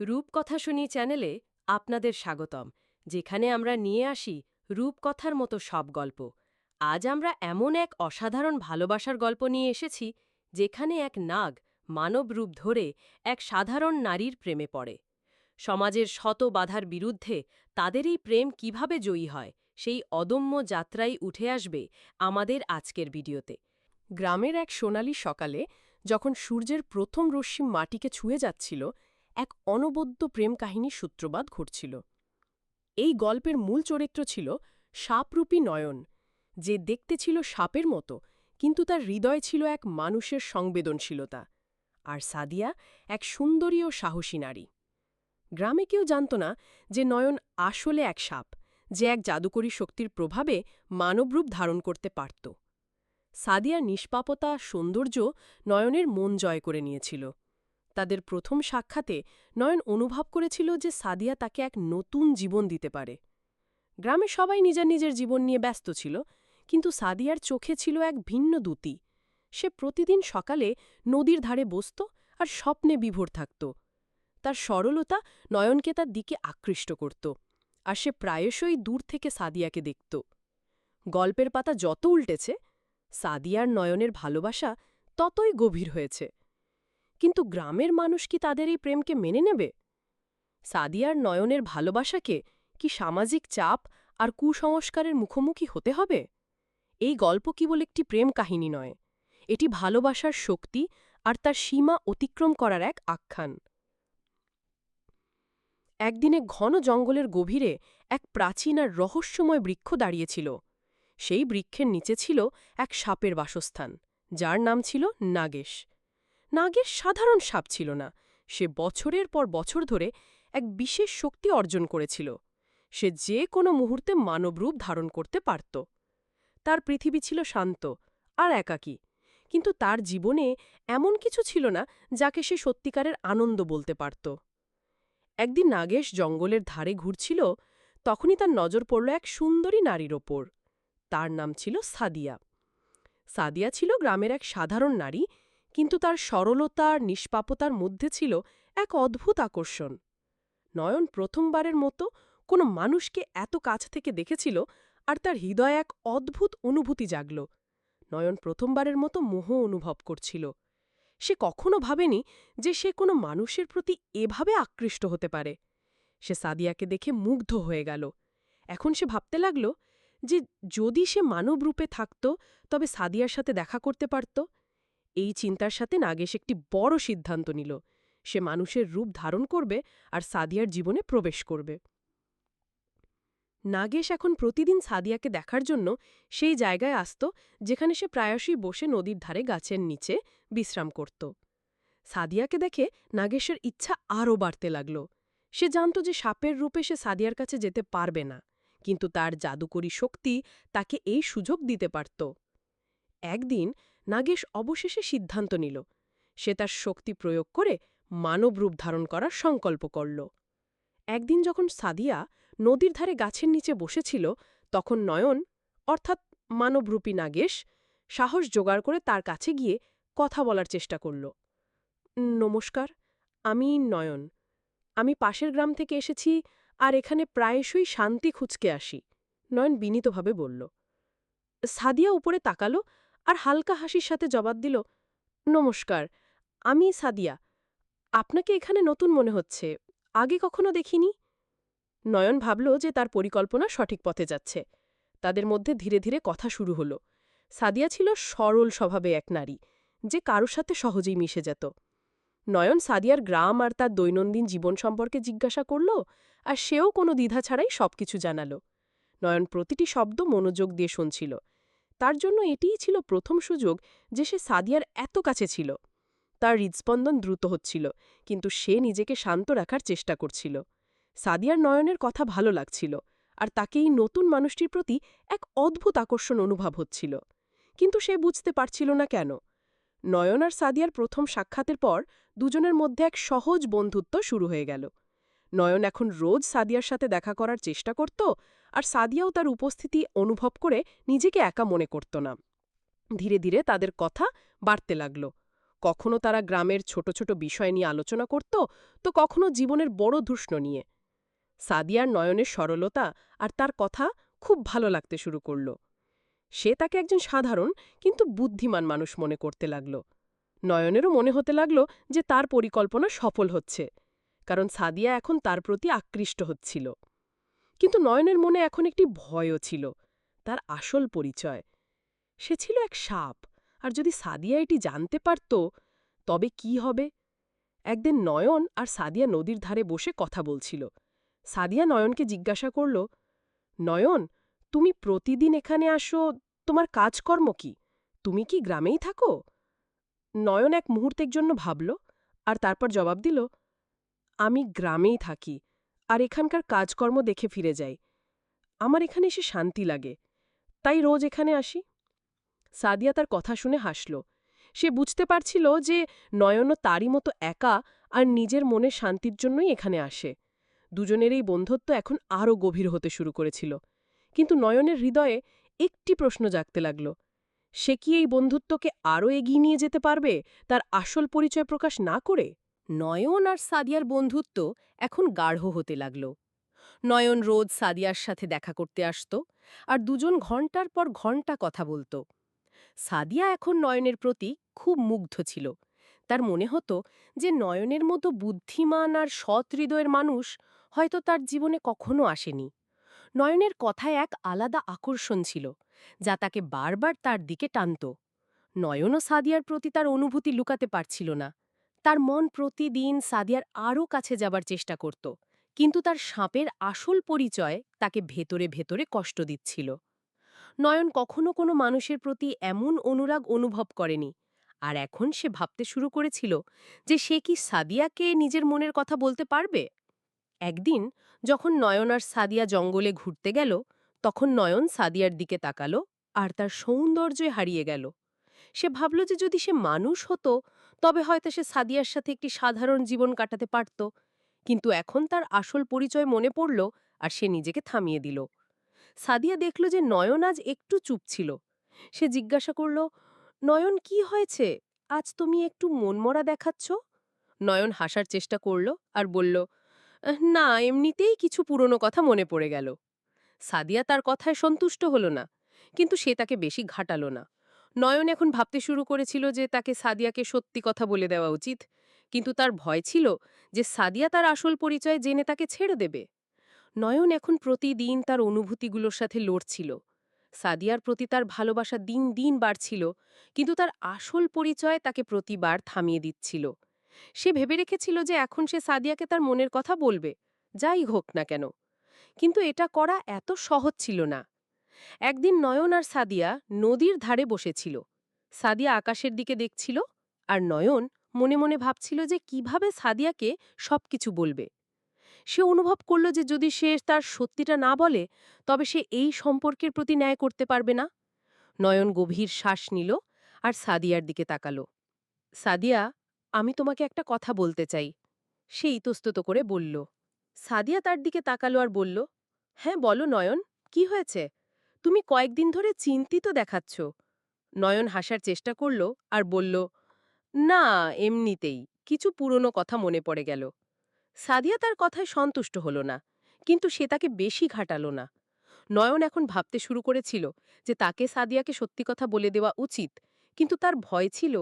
রূপকথা শুনি চ্যানেলে আপনাদের স্বাগতম। যেখানে আমরা নিয়ে আসি রূপকথার মতো সব গল্প। আজ আমরা এমন এক অসাধারণ ভালোবাসার গল্প নিয়ে এসেছি, যেখানে এক নাগ মানব রূপ ধরে এক সাধারণ নারীর প্রেমে পড়ে। সমাজের শত বাধার বিরুদ্ধে তাদের এই প্রেম কীভাবে জয়ী হয়, সেই অদম্য যাত্রাই উঠে আসবে আমাদের আজকের ভিডিওতে। গ্রামের এক সোনালি সকালে যখন সূর্যের প্রথম রশ্মি মাটিকে ছুঁয়ে যাচ্ছিল এক অনবদ্য প্রেম কাহিনী সূত্রপাত ঘটছিল। এই গল্পের মূল চরিত্র ছিল সাপরূপী নয়ন, যে দেখতে ছিল সাপের মতো, কিন্তু তার হৃদয় ছিল এক মানুষের সংবেদনশীলতা, আর সাদিয়া এক সুন্দরী ও সাহসী নারী। গ্রামে কেউ জানত না যে নয়ন আসলে এক সাপ, যে এক জাদুকরী শক্তির প্রভাবে মানবরূপ ধারণ করতে পারত। সাদিয়ার নিষ্পাপতা, সৌন্দর্য নয়নের মন জয় করে নিয়েছিল। তাদের প্রথম সাক্ষাতে নয়ন অনুভব করেছিল যে সাদিয়া তাকে এক নতুন জীবন দিতে পারে। গ্রামে সবাই নিজের নিজের জীবন নিয়ে ব্যস্ত ছিল, কিন্তু সাদিয়ার চোখে ছিল এক ভিন্ন দূতি। সে প্রতিদিন সকালে নদীর ধারে বসত আর স্বপ্নে বিভোর থাকত। তার সরলতা নয়নকে তার দিকে আকৃষ্ট করত, আর সে প্রায়শই দূর থেকে সাদিয়াকে দেখত। গল্পের পাতা যত উল্টেছে, সাদিয়ার নয়নের ভালোবাসা ততই গভীর হয়েছে। কিন্তু গ্রামের মানুষ কি তাদের এই প্রেমকে মেনে নেবে? সাদিয়ার নয়নের ভালোবাসাকে কি সামাজিক চাপ আর কুসংস্কারের মুখোমুখি হতে হবে? এই গল্প কেবল একটি প্রেম কাহিনী নয়, এটি ভালোবাসার শক্তি আর তার সীমা অতিক্রম করার এক আখ্যান। একদিনে ঘন জঙ্গলের গভীরে এক প্রাচীন আর রহস্যময় বৃক্ষ দাঁড়িয়েছিল। সেই বৃক্ষের নিচে ছিল এক সাপের বাসস্থান, যার নাম ছিল নাগেশ। নাগের সাধারণ সাপ ছিল না। সে বছরের পর বছর ধরে এক বিশেষ শক্তি অর্জন করেছিল। সে যে কোনো মুহূর্তে মানবরূপ ধারণ করতে পারত। তার পৃথিবী ছিল শান্ত আর একাকী, কিন্তু তার জীবনে এমন কিছু ছিল না যাকে সে সত্যিকারের আনন্দ বলতে পারত। একদিন নাগেশ জঙ্গলের ধারে ঘুরছিল, তখনই তার নজর পড়ল এক সুন্দরী নারীর ওপর। তার নাম ছিল সাদিয়া। সাদিয়া ছিল গ্রামের এক সাধারণ নারী কিন্তু তার সরলতা আর নিষ্পাপতার মধ্যে ছিল এক অদ্ভুত আকর্ষণ। নয়ন প্রথমবারের মতো কোনো মানুষকে এত কাছ থেকে দেখেছিল আর তার হৃদয়ে এক অদ্ভুত অনুভূতি জাগল। নয়ন প্রথমবারের মতো মোহ অনুভব করছিল। সে কখনো ভাবেনি যে সে কোনো মানুষের প্রতি এভাবে আকৃষ্ট হতে পারে। সে সাদিয়াকে দেখে মুগ্ধ হয়ে গেল। এখন সে ভাবতে লাগল যে যদি সে মানব রূপে থাকত তবে সাদিয়ার সাথে দেখা করতে পারত এই চিন্তার সাথে নাগেশ একটি বড় সিদ্ধান্ত নিল। সে মানুষের রূপ ধারণ করবে আর সাদিয়ার জীবনে প্রবেশ করবে। নাগেশ এখন প্রতিদিন সাদিয়াকে দেখার জন্য সেই জায়গায় আসত, যেখানে সে প্রায়শই বসে নদীর ধারে গাছের নিচে বিশ্রাম করত। সাদিয়াকে দেখে নাগেশের ইচ্ছা আরও বাড়তে লাগল। সে জানত যে সাপের রূপে সে সাদিয়ার কাছে যেতে পারবে না, কিন্তু তার জাদুকরী শক্তি তাকে এই সুযোগ দিতে পারত। একদিন নাগেশ অবশেষে সিদ্ধান্ত নিল। সে তার শক্তি প্রয়োগ করে মানব রূপ ধারণ করার সংকল্প করল। একদিন যখন সাদিয়া নদীর ধারে গাছের নিচে বসেছিল, তখন নয়ন, অর্থাৎ মানবরূপী নাগেশ, সাহস জোগাড় করে তার কাছে গিয়ে কথা বলার চেষ্টা করল। নমস্কার, আমি নয়ন। আমি পাশের গ্রাম থেকে এসেছি আর এখানে প্রায়শই শান্তি খুঁজকে আসি, নয়ন বিনীতভাবে বলল। সাদিয়া উপরে তাকালো আর হালকা হাসির সাথে জবাব দিল, নমস্কার, আমি সাদিয়া। আপনাকে এখানে নতুন মনে হচ্ছে, আগে কখনো দেখিনি? নয়ন ভাবল যে তার পরিকল্পনা সঠিক পথে যাচ্ছে। তাদের মধ্যে ধীরে ধীরে কথা শুরু হল। সাদিয়া ছিল সরল স্বভাবে এক নারী, যে কারোর সাথে সহজেই মিশে যেত। নয়ন সাদিয়ার গ্রাম আর তার দৈনন্দিন জীবন সম্পর্কে জিজ্ঞাসা করল আর সেও কোনো দ্বিধা ছাড়াই সবকিছু জানাল। নয়ন প্রতিটি শব্দ মনোযোগ দিয়ে শুনছিল। তার জন্য এটিই ছিল প্রথম সুযোগ যে সে সাদিয়ার এত কাছে ছিল। তার হৃদস্পন্দন দ্রুত হচ্ছিল, কিন্তু সে নিজেকে শান্ত রাখার চেষ্টা করছিল। সাদিয়ার নয়নের কথা ভালো লাগছিল, আর তাকে এই নতুন মানুষটির প্রতি এক অদ্ভুত আকর্ষণ অনুভব হচ্ছিল। কিন্তু সে বুঝতে পারছিল না কেন। নয়ন আর সাদিয়ার প্রথম সাক্ষাতের পর দুজনের মধ্যে এক সহজ বন্ধুত্ব শুরু হয়ে গেল। নয়ন এখন রোজ সাদিয়ার সাথে দেখা করার চেষ্টা করত আর সাদিয়াও তার উপস্থিতি অনুভব করে নিজেকে একা মনে করত না। ধীরে ধীরে তাদের কথা বাড়তে লাগল। কখনো তারা গ্রামের ছোট ছোট বিষয় নিয়ে আলোচনা করত, তো কখনো জীবনের বড় ধূষ্ণ নিয়ে। সাদিয়ার নয়নের সরলতা আর তার কথা খুব ভালো লাগতে শুরু করল। সে তাকে একজন সাধারণ কিন্তু বুদ্ধিমান মানুষ মনে করতে লাগল। নয়নেরও মনে হতে লাগল যে তার পরিকল্পনা সফল হচ্ছে, কারণ সাদিয়া এখন তার প্রতি আকৃষ্ট হচ্ছিল। কিন্তু নয়নের মনে এখন একটি ভয়ও ছিল, তার আসল পরিচয়। সে ছিল এক সাপ, আর যদি সাদিয়া এটি জানতে পারত, তবে কি হবে? একদিন নয়ন আর সাদিয়া নদীর ধারে বসে কথা বলছিল। সাদিয়া নয়নকে জিজ্ঞাসা করল, নয়ন, তুমি প্রতিদিন এখানে আসো, তোমার কাজকর্ম কি? তুমি কি গ্রামেই থাকো? নয়ন এক মুহূর্তের জন্য ভাবল, আর তারপর জবাব দিল, আমি গ্রামেই থাকি আর এখানকার কাজকর্ম দেখে ফিরে যাই। আমার এখানে এসে শান্তি লাগে। তাই রোজ এখানে আসি। সাদিয়া তার কথা শুনে হাসল। সে বুঝতে পারছিল যে নয়নও তারই মতো একা আর নিজের মনে শান্তির জন্যই এখানে আসে। দুজনের এই বন্ধুত্ব এখন আরও গভীর হতে শুরু করেছিল। কিন্তু নয়নের হৃদয়ে একটি প্রশ্ন জাগতে লাগল। সে কি এই বন্ধুত্বকে আরও এগিয়ে নিয়ে যেতে পারবে, তার আসল পরিচয় প্রকাশ না করে? নয়ন আর সাদিয়ার বন্ধুত্ব এখন গাঢ় হতে লাগল। নয়ন রোজ সাদিয়ার সাথে দেখা করতে আসত আর দুজন ঘণ্টার পর ঘণ্টা কথা বলত। সাদিয়া এখন নয়নের প্রতি খুব মুগ্ধ ছিল। তার মনে হতো যে নয়নের মতো বুদ্ধিমান আর সৎ হৃদয়ের মানুষ হয়তো তার জীবনে কখনো আসেনি। নয়নের কথায় এক আলাদা আকর্ষণ ছিল, যা তাকে বারবার তার দিকে টানত। নয়নও সাদিয়ার প্রতি তার অনুভূতি লুকাতে পারছিল না। তার মন প্রতিদিন সাদিয়ার আরও কাছে যাবার চেষ্টা করত, কিন্তু তার সাপের আসল পরিচয় তাকে ভেতরে ভেতরে কষ্ট দিচ্ছিল। নয়ন কখনো কোনো মানুষের প্রতি এমন অনুরাগ অনুভব করেনি, আর এখন সে ভাবতে শুরু করেছিল যে সে কি সাদিয়াকে নিজের মনের কথা বলতে পারবে? একদিন যখন নয়ন আর সাদিয়া জঙ্গলে ঘুরতে গেল, তখন নয়ন সাদিয়ার দিকে তাকালো আর তার সৌন্দর্যে হারিয়ে গেল। সে ভাবল যে যদি সে মানুষ হতো তবে হয়তো সে সাদিয়ার সাথে একটি সাধারণ জীবন কাটাতে পারত। কিন্তু এখন তার আসল পরিচয় মনে পড়ল আর সে নিজেকে থামিয়ে দিল। সাদিয়া দেখল যে নয়ন আজ একটু চুপ ছিল। সে জিজ্ঞাসা করল, নয়ন, কি হয়েছে? আজ তুমি একটু মনমরা দেখাচ্ছ? নয়ন হাসার চেষ্টা করল আর বলল না, এমনিতেই কিছু পুরনো কথা মনে পড়ে গেল। সাদিয়া তার কথায় সন্তুষ্ট হল না, কিন্তু সে তাকে বেশি ঘাটাল না। নয়ন এখন ভাবতে শুরু করেছিল যে তাকে সাদিয়াকে সত্যি কথা বলে দেওয়া উচিত। কিন্তু তার ভয় ছিল যে সাদিয়া তার আসল পরিচয় জেনে তাকে ছেড়ে দেবে। নয়ন এখন প্রতিদিন তার অনুভূতিগুলোর সাথে লড়ছিল। সাদিয়ার প্রতি তার ভালোবাসা দিন দিন বাড়ছিল, কিন্তু তার আসল পরিচয় তাকে প্রতিবার থামিয়ে দিচ্ছিল। সে ভেবে রেখেছিল যে এখন সে সাদিয়াকে তার মনের কথা বলবে, যাই হোক না কেন। কিন্তু এটা করা এত সহজ ছিল না। একদিন নয়ন আর সাদিয়া নদীর ধারে বসেছিল। সাদিয়া আকাশের দিকে দেখছিল আর নয়ন মনে মনে ভাবছিল যে কীভাবে সাদিয়াকে সবকিছু বলবে। সে অনুভব করল যে যদি সে তার সত্যিটা না বলে, তবে সে এই সম্পর্কের প্রতি ন্যায় করতে পারবে না। নয়ন গভীর শ্বাস নিল আর সাদিয়ার দিকে তাকালো। সাদিয়া, আমি তোমাকে একটা কথা বলতে চাই। সে ইতস্তত করে বলল। সাদিয়া তার দিকে তাকালো আর বলল হ্যাঁ বলো নয়ন, কি হয়েছে? তুমি কয়েকদিন ধরে চিন্তিত দেখাচ্ছ। নয়ন হাসার চেষ্টা করল আর বলল, না, এমনিতেই। কিছু পুরনো কথা মনে পড়ে গেল। সাদিয়া তার কথায় সন্তুষ্ট হল না, কিন্তু সে তাকে বেশি ঘাটালো না। নয়ন এখন ভাবতে শুরু করেছিল যে তাকে সাদিয়াকে সত্যি কথা বলে দেওয়া উচিত, কিন্তু তার ভয় ছিল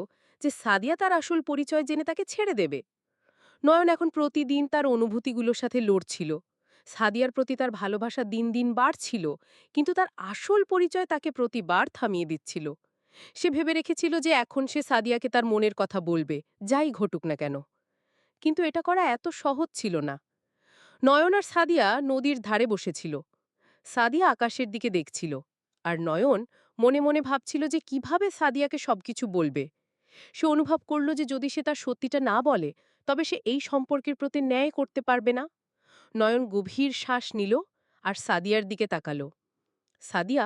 যে সাদিয়া তার আসল পরিচয় জেনে তাকে ছেড়ে দেবে। নয়ন এখন প্রতিদিন তার অনুভূতিগুলোর সাথে লড়ছিল। সাদিয়ার প্রতি তার ভালোবাসা দিন দিন বাড়ছিল, কিন্তু তার আসল পরিচয় তাকে প্রতিবার থামিয়ে দিচ্ছিল। সে ভেবে রেখেছিল যে এখন সে সাদিয়াকে তার মনের কথা বলবে, যাই ঘটুক না কেন। কিন্তু এটা করা এত সহজ ছিল না। নয়ন আর সাদিয়া নদীর ধারে বসেছিল। সাদিয়া আকাশের দিকে দেখছিল, আর নয়ন মনে মনে ভাবছিল যে কীভাবে সাদিয়াকে সবকিছু বলবে। সে অনুভব করল যে যদি সে তার সত্যিটা না বলে, তবে সে এই সম্পর্কের প্রতি ন্যায় করতে পারবে না। নয়ন গভীর শ্বাস নিল আর সাদিয়ার দিকে তাকালো। সাদিয়া,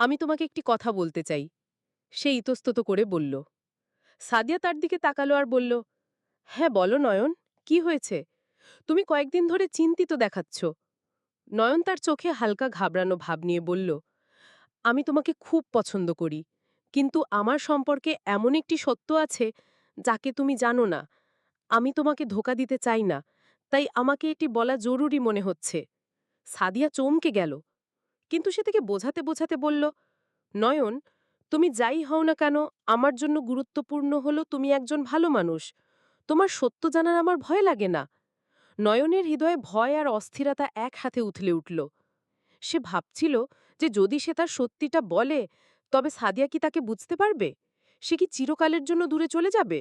আমি তোমাকে একটি কথা বলতে চাই। সে ইতস্তত করে বলল। সাদিয়া তার দিকে তাকালো আর বলল হ্যাঁ বলো নয়ন, কি হয়েছে? তুমি কয়েকদিন ধরে চিন্তিত দেখাচ্ছ। নয়ন তার চোখে হালকা ঘাবড়ানো ভাব নিয়ে বলল, আমি তোমাকে খুব পছন্দ করি, কিন্তু আমার সম্পর্কে এমন একটি সত্য আছে যাকে তুমি জানো না। আমি তোমাকে ধোকা দিতে চাই না। তাই আমাকে এটি বলা জরুরি মনে হচ্ছে। সাদিয়া চমকে গেল, কিন্তু সে থেকে বোঝাতে বোঝাতে বলল, নয়ন, তুমি যাই হও না কেন, আমার জন্য গুরুত্বপূর্ণ হলো তুমি একজন ভালো মানুষ। তোমার সত্য জানার আমার ভয় লাগে না। নয়নের হৃদয়ে ভয় আর অস্থিরতা এক হাতে উথলে উঠল। সে ভাবছিল যে যদি সে তার সত্যিটা বলে, তবে সাদিয়া কি তাকে বুঝতে পারবে? সে কি চিরকালের জন্য দূরে চলে যাবে?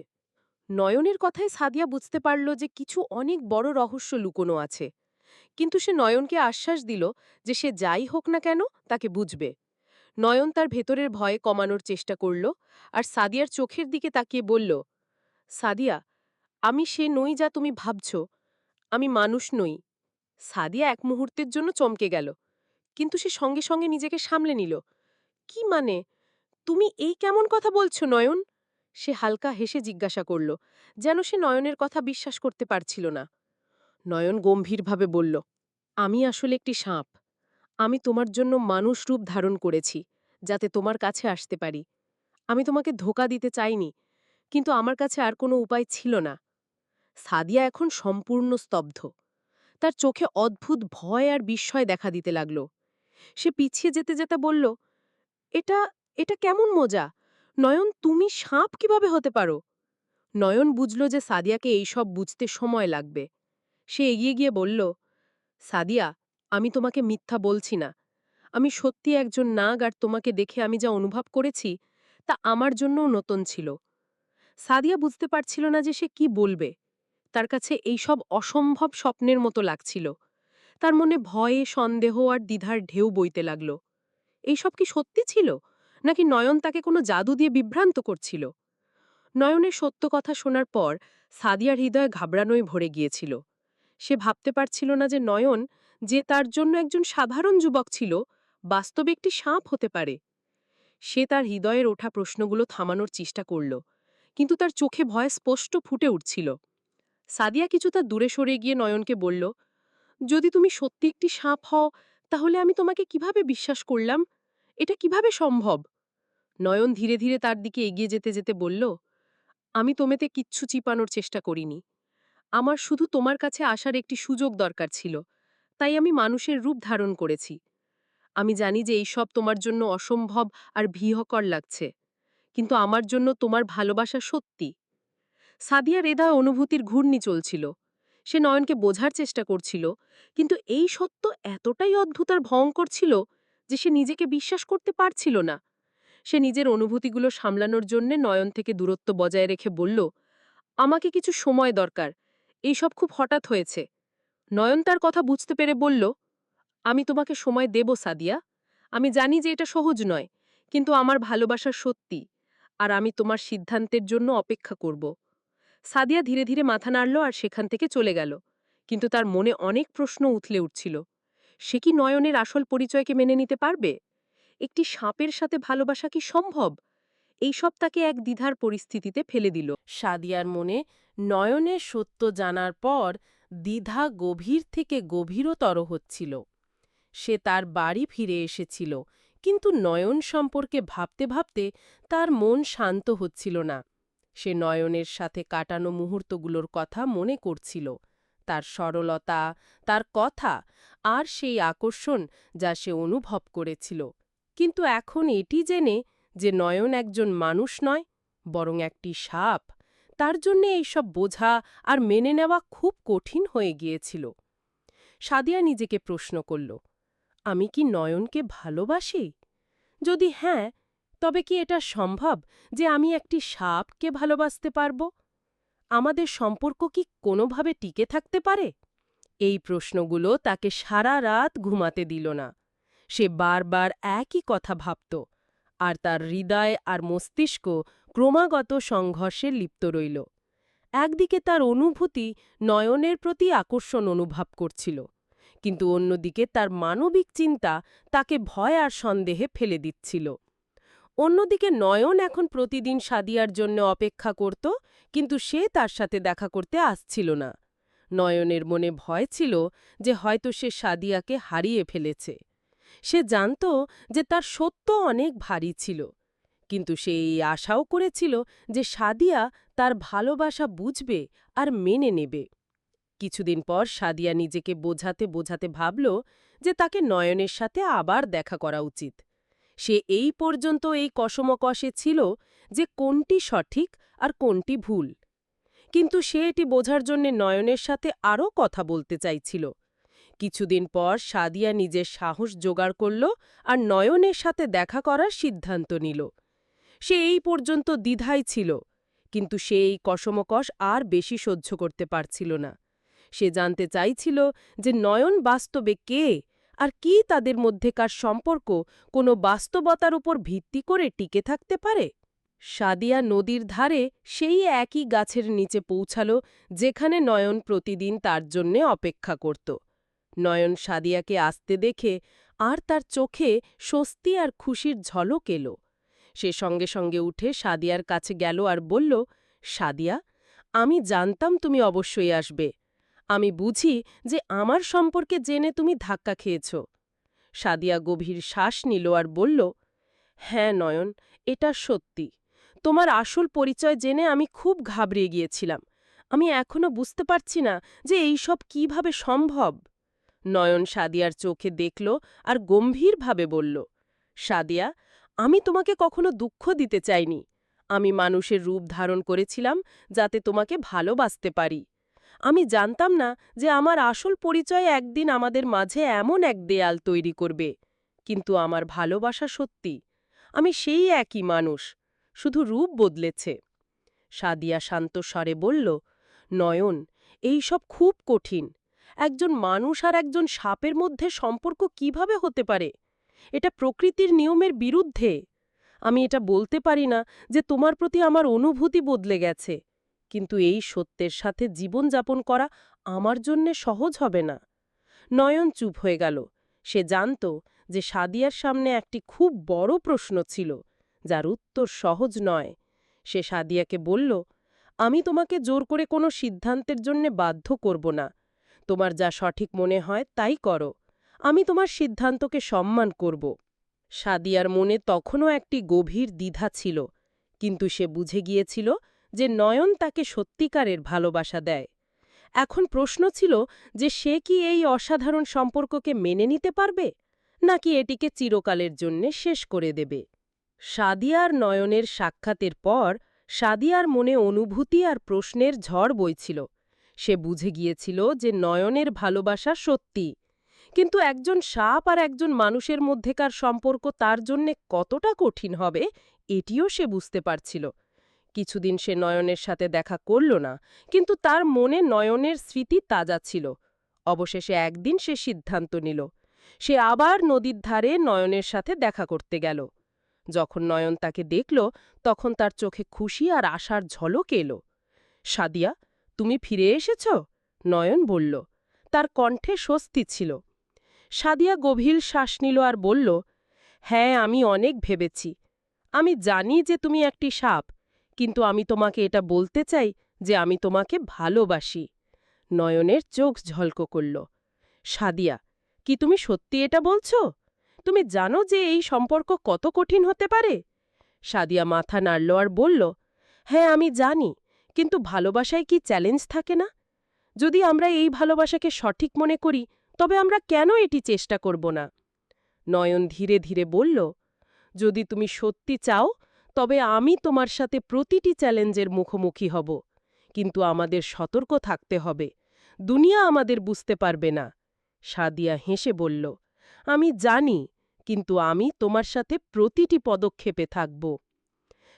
নয়নের কথায় সাদিয়া বুঝতে পারল যে কিছু অনেক বড় রহস্য লুকোনো আছে। কিন্তু সে নয়নকে আশ্বাস দিল যে সে যাই হোক না কেন তাকে বুঝবে। নয়ন তার ভেতরের ভয়ে কমানোর চেষ্টা করল আর সাদিয়ার চোখের দিকে তাকিয়ে বলল, সাদিয়া, আমি সে নই যা তুমি ভাবছ। আমি মানুষ নই। সাদিয়া এক মুহূর্তের জন্য চমকে গেল। কিন্তু সে সঙ্গে সঙ্গে নিজেকে সামলে নিল। কি মানে? তুমি এই কেমন কথা বলছো নয়ন? সে হালকা হেসে জিজ্ঞাসা করল, যেন সে নয়নের কথা বিশ্বাস করতে পারছিল না। নয়ন গম্ভীরভাবে বলল, আমি আসলে একটি সাপ। আমি তোমার জন্য মানুষ রূপ ধারণ করেছি, যাতে তোমার কাছে আসতে পারি। আমি তোমাকে ধোকা দিতে চাইনি, কিন্তু আমার কাছে আর কোনো উপায় ছিল না। সাদিয়া এখন সম্পূর্ণ স্তব্ধ। তার চোখে অদ্ভুত ভয় আর বিস্ময় দেখা দিতে লাগল। সে পিছিয়ে যেতে যেতে বলল, এটা এটা কেমন মজা? নয়ন, তুমি সাপ কীভাবে হতে পারো? নয়ন বুঝল যে সাদিয়াকে এইসব বুঝতে সময় লাগবে। সে এগিয়ে গিয়ে বলল, সাদিয়া, আমি তোমাকে মিথ্যা বলছি না। আমি সত্যি একজন নাগ আর তোমাকে দেখে আমি যা অনুভব করেছি, তা আমার জন্যও নতুন ছিল। সাদিয়া বুঝতে পারছিল না যে সে কি বলবে। তার কাছে এইসব অসম্ভব স্বপ্নের মতো লাগছিল। তার মনে ভয়ে, সন্দেহ আর দ্বিধার ঢেউ বইতে লাগল। এইসব কি সত্যি ছিল? নাকি নয়ন তাকে কোনো জাদু দিয়ে বিভ্রান্ত করছিল? নয়নের সত্য কথা শোনার পর সাদিয়ার হৃদয় ঘাবড়ানোয় ভরে গিয়েছিল। সে ভাবতে পারছিল না যে নয়ন যে তার জন্য একজন সাধারণ যুবক ছিল, বাস্তবে একটি সাপ হতে পারে। সে তার হৃদয়ের ওঠা প্রশ্নগুলো থামানোর চেষ্টা করল, কিন্তু তার চোখে ভয় স্পষ্ট ফুটে উঠছিল। সাদিয়া কিছু কিছুটা দূরে সরে গিয়ে নয়নকে বলল, যদি তুমি সত্যি একটি সাপ হও, তাহলে আমি তোমাকে কীভাবে বিশ্বাস করলাম? এটা কীভাবে সম্ভব? নয়ন ধীরে ধীরে তার দিকে এগিয়ে যেতে যেতে বলল, আমি তোমেতে কিচ্ছু চিপানোর চেষ্টা করিনি। আমার শুধু তোমার কাছে আসার একটি সুযোগ দরকার ছিল। তাই আমি মানুষের রূপ ধারণ করেছি। আমি জানি যে এই সব তোমার জন্য অসম্ভব আর ভীহকর লাগছে। কিন্তু আমার জন্য তোমার ভালোবাসা সত্যি। সাদিয়া রেদা অনুভূতির ঘূর্ণি চলছিল। সে নয়নকে বোঝার চেষ্টা করছিল, কিন্তু এই সত্য এতটাই অদ্ভুত আর ভয়ঙ্কর ছিল যে সে নিজেকে বিশ্বাস করতে পারছিল না। সে নিজের অনুভূতিগুলো সামলানোর জন্য নয়ন থেকে দূরত্ব বজায় রেখে বলল, আমাকে কিছু সময় দরকার। এইসব খুব হঠাৎ হয়েছে। নয়ন তার কথা বুঝতে পেরে বলল, আমি তোমাকে সময় দেব, সাদিয়া। আমি জানি যে এটা সহজ নয়, কিন্তু আমার ভালোবাসা সত্যি, আর আমি তোমার সিদ্ধান্তের জন্য অপেক্ষা করব। সাদিয়া ধীরে ধীরে মাথা নাড়ল আর সেখান থেকে চলে গেল, কিন্তু তার মনে অনেক প্রশ্ন উথলে উঠছিল। সে কি নয়নের আসল পরিচয়কে মেনে নিতে পারবে? একটি সাপের সাথে ভালোবাসা কি সম্ভব? এইসব তাকে এক দ্বিধার পরিস্থিতিতে ফেলে দিল। সাদিয়ার মনে নয়নের সত্য জানার পর দ্বিধা গভীর থেকে গভীরতর হচ্ছিল। সে তার বাড়ি ফিরে এসেছিল, কিন্তু নয়ন সম্পর্কে ভাবতে ভাবতে তার মন শান্ত হচ্ছিল না। সে নয়নের সাথে কাটানো মুহূর্তগুলোর কথা মনে করছিল। তার সরলতা, তার কথা আর সেই আকর্ষণ যা সে অনুভব করেছিল। কিন্তু এখন এটি জেনে যে নয়ন একজন মানুষ নয়, বরং একটি সাপ। তার জন্যে এইসব বোঝা আর মেনে নেওয়া খুব কঠিন হয়ে গিয়েছিল। সাদিয়া নিজেকে প্রশ্ন করল, আমি কি নয়নকে ভালোবাসি? যদি হ্যাঁ তবে কি এটা সম্ভব যে আমি একটি সাপকে ভালোবাসতে পারব? আমাদের সম্পর্ক কি কোনোভাবে টিকে থাকতে পারে? এই প্রশ্নগুলো তাকে সারা রাত ঘুমাতে দিল না। সে বারবার একই কথা ভাবত, আর তার হৃদয় আর মস্তিষ্ক ক্রমাগত সংঘর্ষে লিপ্ত রইল। একদিকে তার অনুভূতি নয়নের প্রতি আকর্ষণ অনুভব করছিল, কিন্তু অন্যদিকে তার মানবিক চিন্তা তাকে ভয় আর সন্দেহে ফেলে দিচ্ছিল। অন্যদিকে নয়ন এখন প্রতিদিন সাদিয়ার জন্য অপেক্ষা করত, কিন্তু সে তার সাথে দেখা করতে আসছিল না। নয়নের মনে ভয় ছিল যে হয়তো সে সাদিয়াকে হারিয়ে ফেলেছে। সে জানত যে তার সত্য অনেক ভারী ছিল। কিন্তু সে এই আশাও করেছিল যে সাদিয়া তার ভালোবাসা বুঝবে আর মেনে নেবে। কিছুদিন পর সাদিয়া নিজেকে বোঝাতে বোঝাতে ভাবল যে তাকে নয়নের সাথে আবার দেখা করা উচিত। সে এই পর্যন্ত এই কসমকষে ছিল যে কোনটি সঠিক আর কোনটি ভুল। কিন্তু সে এটি বোঝার জন্যে নয়নের সাথে আরও কথা বলতে চাইছিল। কিছুদিন পর সাদিয়া নিজের সাহস জোগাড় করল আর নয়নের সাথে দেখা করার সিদ্ধান্ত নিল। সে এই পর্যন্ত দ্বিধাই ছিল, কিন্তু সে এই কসমকষ আর বেশি সহ্য করতে পারছিল না। সে জানতে চাইছিল যে নয়ন বাস্তবে কে আর কি তাদের মধ্যেকার সম্পর্ক কোনো বাস্তবতার উপর ভিত্তি করে টিকে থাকতে পারে? সাদিয়া নদীর ধারে সেই একই গাছের নিচে পৌঁছাল যেখানে নয়ন প্রতিদিন তার জন্যে অপেক্ষা করত। নয়ন সাদিয়াকে আসতে দেখে আর তার চোখে স্বস্তি আর খুশির ঝলক এলো। সে সঙ্গে সঙ্গে উঠে সাদিয়ার কাছে গেল আর বলল, সাদিয়া, আমি জানতাম তুমি অবশ্যই আসবে। আমি বুঝি যে আমার সম্পর্কে জেনে তুমি ধাক্কা খেয়েছ। সাদিয়া গভীর শ্বাস নিল আর বলল হ্যাঁ নয়ন, এটা সত্যি। তোমার আসল পরিচয় জেনে আমি খুব ঘাবড়িয়ে গিয়েছিলাম। আমি এখনও বুঝতে পারছি না যে এই সব কীভাবে সম্ভব। নয়ন সাদিয়ার চোখে দেখল আর গম্ভীরভাবে বলল, সাদিয়া, আমি তোমাকে কখনো দুঃখ দিতে চাইনি। আমি মানুষের রূপ ধারণ করেছিলাম যাতে তোমাকে ভালোবাসতে পারি। আমি জানতাম না যে আমার আসল পরিচয় একদিন আমাদের মাঝে এমন এক দেয়াল তৈরি করবে, কিন্তু আমার ভালোবাসা সত্যি। আমি সেই একই মানুষ, শুধু রূপ বদলেছে। সাদিয়া শান্ত স্বরে বলল, নয়ন, এই সব খুব কঠিন। একজন মানুষ আর একজন সাপের মধ্যে সম্পর্ক কীভাবে হতে পারে? এটা প্রকৃতির নিয়মের বিরুদ্ধে। আমি এটা বলতে পারি না যে তোমার প্রতি আমার অনুভূতি বদলে গেছে, কিন্তু এই সত্যের সাথে জীবনযাপন করা আমার জন্যে সহজ হবে না। নয়ন চুপ হয়ে গেল। সে জানত যে সাদিয়ার সামনে একটি খুব বড় প্রশ্ন ছিল, যার উত্তর সহজ নয়। সে সাদিয়াকে বলল, আমি তোমাকে জোর করে কোনো সিদ্ধান্তের জন্যে বাধ্য করব না। তোমার যা সঠিক মনে হয় তাই করো। আমি তোমার সিদ্ধান্তকে সম্মান করব। সাদিয়ার মনে তখনও একটি গভীর দ্বিধা ছিল, কিন্তু সে বুঝে গিয়েছিল যে নয়ন তাকে সত্যিকারের ভালোবাসা দেয়। এখন প্রশ্ন ছিল যে সে কি এই অসাধারণ সম্পর্ককে মেনে নিতে পারবে, নাকি এটিকে চিরকালের জন্যে শেষ করে দেবে? সাদিয়ার নয়নের সাক্ষাতের পর সাদিয়ার মনে অনুভূতি আর প্রশ্নের ঝড় বইছিল। সে বুঝে গিয়েছিল যে নয়নের ভালোবাসা সত্যি। কিন্তু একজন সাপ আর একজন মানুষের মধ্যেকার সম্পর্ক তার জন্যে কতটা কঠিন হবে, এটিও সে বুঝতে পারছিল। কিছুদিন সে নয়নের সাথে দেখা করল না, কিন্তু তার মনে নয়নের স্মৃতি তাজা ছিল। অবশেষে একদিন সে সিদ্ধান্ত নিল। সে আবার নদীর ধারে নয়নের সাথে দেখা করতে গেল। যখন নয়ন তাকে দেখল, তখন তার চোখে খুশি আর আশার ঝলক এলো। সাদিয়া তুমি ফিরে এসেছ? নয়ন বলল। তার কণ্ঠে স্বস্তি ছিল। সাদিয়া গভীর শ্বাস নিল আর বলল হ্যাঁ আমি অনেক ভেবেছি। আমি জানি যে তুমি একটি সাপ, কিন্তু আমি তোমাকে এটা বলতে চাই যে আমি তোমাকে ভালোবাসি। নয়নের চোখ ঝলক করল। সাদিয়া, কি তুমি সত্যি এটা বলছো? তুমি জানো যে এই সম্পর্ক কত কঠিন হতে পারে? সাদিয়া মাথা নাড়ল আর বলল হ্যাঁ আমি জানি। কিন্তু ভালোবাসায় কি চ্যালেঞ্জ থাকে না? যদি আমরা এই ভালোবাসাকে সঠিক মনে করি, তবে আমরা কেন এটি চেষ্টা করব না? নয়ন ধীরে ধীরে বলল, যদি তুমি সত্যি চাও, তবে আমি তোমার সাথে প্রতিটি চ্যালেঞ্জের মুখোমুখি হব। কিন্তু আমাদের সতর্ক থাকতে হবে। দুনিয়া আমাদের বুঝতে পারবে না। সাদিয়া হেসে বলল, আমি জানি, কিন্তু আমি তোমার সাথে প্রতিটি পদক্ষেপে থাকব।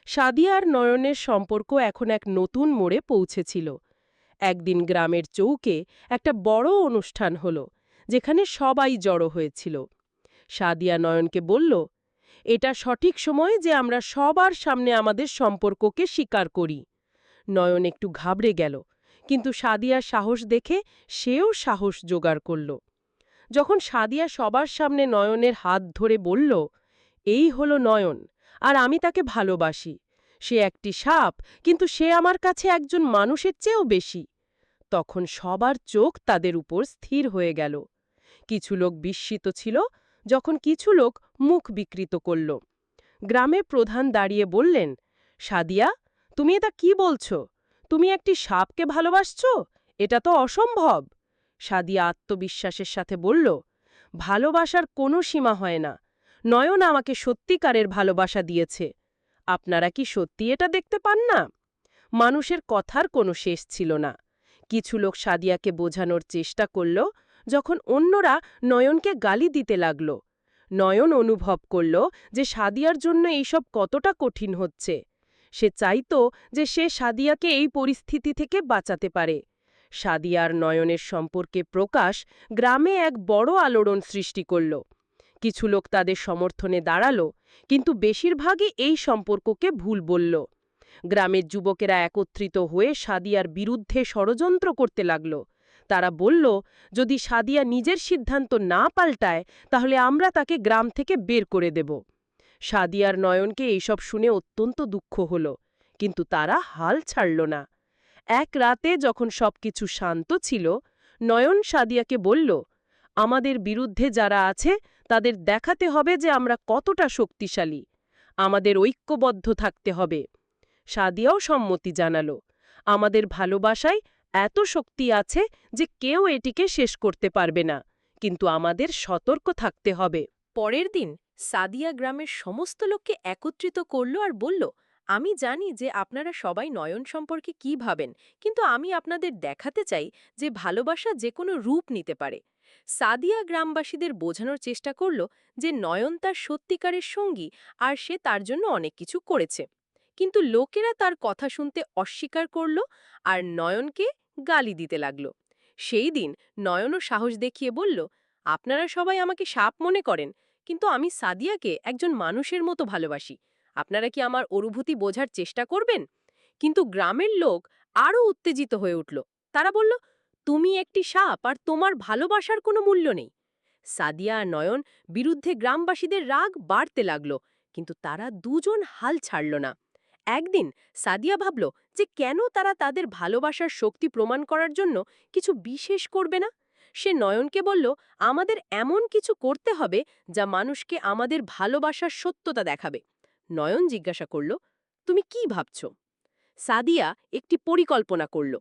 সাদিয়ার নয়নের সম্পর্ক এখন এক নতুন মোড়ে পৌঁছেছিল। একদিন গ্রামের চৌকে একটা বড় অনুষ্ঠান হল, যেখানে সবাই জড়ো হয়েছিল। সাদিয়া নয়নকে বলল, এটা সঠিক সময় যে আমরা সবার সামনে আমাদের সম্পর্ককে স্বীকার করি। নয়ন একটু ঘাবড়ে গেল, কিন্তু সাদিয়ার সাহস দেখে সেও সাহস জোগাড় করল। যখন সাদিয়া সবার সামনে নয়নের হাত ধরে বলল, এই হলো নয়ন আর আমি তাকে ভালোবাসি। সে একটি সাপ, কিন্তু সে আমার কাছে একজন মানুষের চেয়েও বেশি। তখন সবার চোখ তাদের উপর স্থির হয়ে গেল। কিছু লোক বিস্মিত ছিল, যখন কিছু লোক মুখ বিকৃত করল। গ্রামের প্রধান দাঁড়িয়ে বললেন, সাদিয়া, তুমি এটা কি বলছো? তুমি একটি সাপকে ভালোবাসছো? এটা তো অসম্ভব। সাদিয়া আত্মবিশ্বাসের সাথে বলল, ভালোবাসার কোনো সীমা হয় না। নয়ন আমাকে সত্যিকারের ভালোবাসা দিয়েছে। আপনারা কি সত্যি এটা দেখতে পান না? মানুষের কথার কোনো শেষ ছিল না। কিছু লোক সাদিয়াকে বোঝানোর চেষ্টা করল, যখন অন্যরা নয়নকে গালি দিতে লাগল। নয়ন অনুভব করল যে সাদিয়ার জন্য এইসব কতটা কঠিন হচ্ছে। সে চাইত যে সে সাদিয়াকে এই পরিস্থিতি থেকে বাঁচাতে পারে। সাদিয়ার নয়নের সম্পর্কে প্রকাশ গ্রামে এক বড় আলোড়ন সৃষ্টি করল। কিছু লোক তাদের সমর্থনে দাঁড়াল, কিন্তু বেশিরভাগই এই সম্পর্ককে ভুল বলল। গ্রামের যুবকেরা একত্রিত হয়ে সাদিয়ার বিরুদ্ধে ষড়যন্ত্র করতে লাগল। তারা বলল, যদি সাদিয়া নিজের সিদ্ধান্ত না পাল্টায়, তাহলে আমরা তাকে গ্রাম থেকে বের করে দেব। সাদিয়ার নয়নকে এইসব শুনে অত্যন্ত দুঃখ হল, কিন্তু তারা হাল ছাড়ল না। এক রাতে যখন সবকিছু শান্ত ছিল, নয়ন সাদিয়াকে বলল, আমাদের বিরুদ্ধে যারা আছে তাদের দেখাতে হবে যে আমরা কতটা শক্তিশালী। আমাদের ঐক্যবদ্ধ থাকতে হবে। সাদিয়াও সম্মতি জানালো। আমাদের ভালোবাসায় এত শক্তি আছে যে কেউ এটিকে শেষ করতে পারবে না, কিন্তু আমাদের সতর্ক থাকতে হবে। পরের দিন সাদিয়া গ্রামের সমস্ত লোককে একত্রিত করল আর বলল, আমি জানি যে আপনারা সবাই নয়ন সম্পর্কে কি ভাবেন, কিন্তু আমি আপনাদের দেখাতে চাই যে ভালোবাসা যে কোনো রূপ নিতে পারে। সাদিয়া গ্রামবাসীদের বোঝানোর চেষ্টা করল যে নয়ন তার সত্যিকারের সঙ্গী আর সে তার জন্য অনেক কিছু করেছে। কিন্তু লোকেরা তার কথা শুনতে অস্বীকার করল আর নয়নকে গালি দিতে লাগল। সেই দিন নয়নও সাহস দেখিয়ে বলল, আপনারা সবাই আমাকে সাপ মনে করেন, কিন্তু আমি সাদিয়াকে একজন মানুষের মতো ভালোবাসি। আপনারা কি আমার অনুভূতি বোঝার চেষ্টা করবেন? কিন্তু গ্রামের লোক আরও উত্তেজিত হয়ে উঠল। তারা বলল তুমি একটি সাপ আর তোমার ভালোবাসার কোনো মূল্য নেই। সাদিয়া আর নয়ন বিরুদ্ধে গ্রামবাসীদের রাগ বাড়তে লাগল, কিন্তু তারা দুজন হাল ছাড়ল না। একদিন সাদিয়া ভাবল যে কেন তারা তাদের ভালোবাসার শক্তি প্রমাণ করার জন্য কিছু বিশেষ করবে না? সে নয়নকে বলল, আমাদের এমন কিছু করতে হবে যা মানুষকে আমাদের ভালোবাসার সত্যতা দেখাবে। নয়ন জিজ্ঞাসা করল, তুমি কি ভাবছ? সাদিয়া একটি পরিকল্পনা করল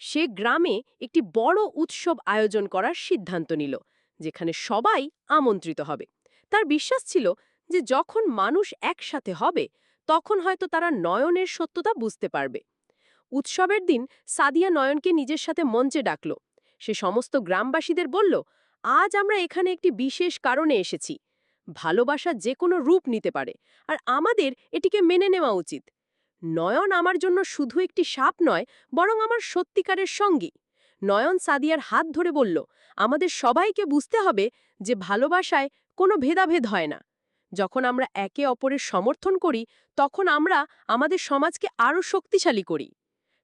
সে গ্রামে একটি বড় উৎসব আয়োজন করার সিদ্ধান্ত নিল, যেখানে সবাই আমন্ত্রিত হবে। তার বিশ্বাস ছিল যে যখন মানুষ একসাথে হবে, তখন হয়তো তারা নয়নের সত্যতা বুঝতে পারবে। উৎসবের দিন সাদিয়া নয়নকে নিজের সাথে মঞ্চে ডাকল। সে সমস্ত গ্রামবাসীদের বলল, আজ আমরা এখানে একটি বিশেষ কারণে এসেছি। ভালোবাসা যে কোনো রূপ নিতে পারে, আর আমাদের এটিকে মেনে নেওয়া উচিত। নয়ন আমার জন্য শুধু একটি সাপ নয়, বরং আমার সত্যিকারের সঙ্গী। নয়ন সাদিয়ার হাত ধরে বলল, আমাদের সবাইকে বুঝতে হবে যে ভালোবাসায় কোনো ভেদাভেদ হয় না। যখন আমরা একে অপরের সমর্থন করি, তখন আমরা আমাদের সমাজকে আরও শক্তিশালী করি।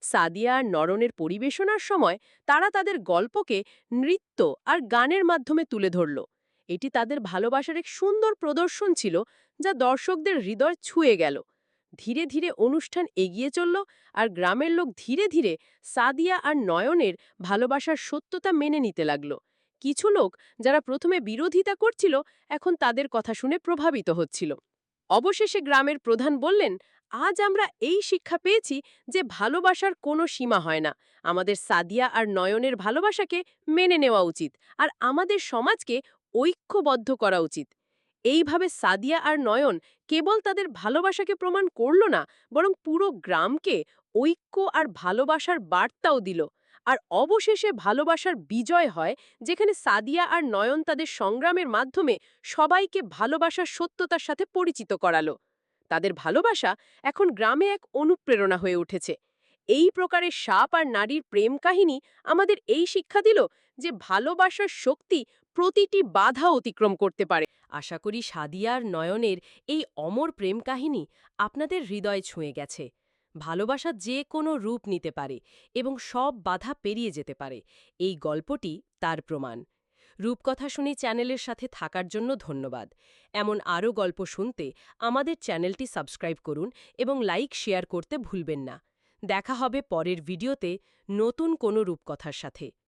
সাদিয়া নরনের পরিবেশনার সময় তারা তাদের গল্পকে নৃত্য আর গানের মাধ্যমে তুলে ধরল। এটি তাদের ভালোবাসার এক সুন্দর প্রদর্শন ছিল, যা দর্শকদের হৃদয় ছুঁয়ে গেল। ধীরে ধীরে অনুষ্ঠান এগিয়ে চলল আর গ্রামের লোক ধীরে ধীরে সাদিয়া আর নয়নের ভালোবাসার সত্যতা মেনে নিতে লাগল। কিছু লোক যারা প্রথমে বিরোধিতা করছিল, এখন তাদের কথা শুনে প্রভাবিত হচ্ছিল। অবশেষে গ্রামের প্রধান বললেন, আজ আমরা এই শিক্ষা পেয়েছি যে ভালোবাসার কোনো সীমা হয় না। আমাদের সাদিয়া আর নয়নের ভালোবাসাকে মেনে নেওয়া উচিত আর আমাদের সমাজকে ঐক্যবদ্ধ করা উচিত। এইভাবে সাদিয়া আর নয়ন কেবল তাদের ভালোবাসাকে প্রমাণ করল না, বরং পুরো গ্রামকে ঐক্য আর ভালোবাসার বার্তাও দিল। আর অবশেষে ভালোবাসার বিজয় হয়, যেখানে সাদিয়া আর নয়ন তাদের সংগ্রামের মাধ্যমে সবাইকে ভালোবাসার সত্যতার সাথে পরিচিত করালো। তাদের ভালোবাসা এখন গ্রামে এক অনুপ্রেরণা হয়ে উঠেছে। এই প্রকারের সাপ আর নারীর প্রেম কাহিনী আমাদের এই শিক্ষা দিল যে ভালোবাসার শক্তি প্রতিটি বাধা অতিক্রম করতে পারে। আশা করি সাদিয়ার নয়নের এই অমর প্রেম কাহিনী আপনাদের হৃদয় ছুঁয়ে গেছে। ভালোবাসা যে কোনো রূপ নিতে পারে এবং সব বাধা পেরিয়ে যেতে পারে। এই গল্পটি তার প্রমাণ। রূপকথা শুনি চ্যানেলের সাথে থাকার জন্য ধন্যবাদ। এমন আরও গল্প শুনতে আমাদের চ্যানেলটি সাবস্ক্রাইব করুন এবং লাইক, শেয়ার করতে ভুলবেন না। দেখা হবে পরের ভিডিওতে নতুন কোনো রূপকথার সাথে।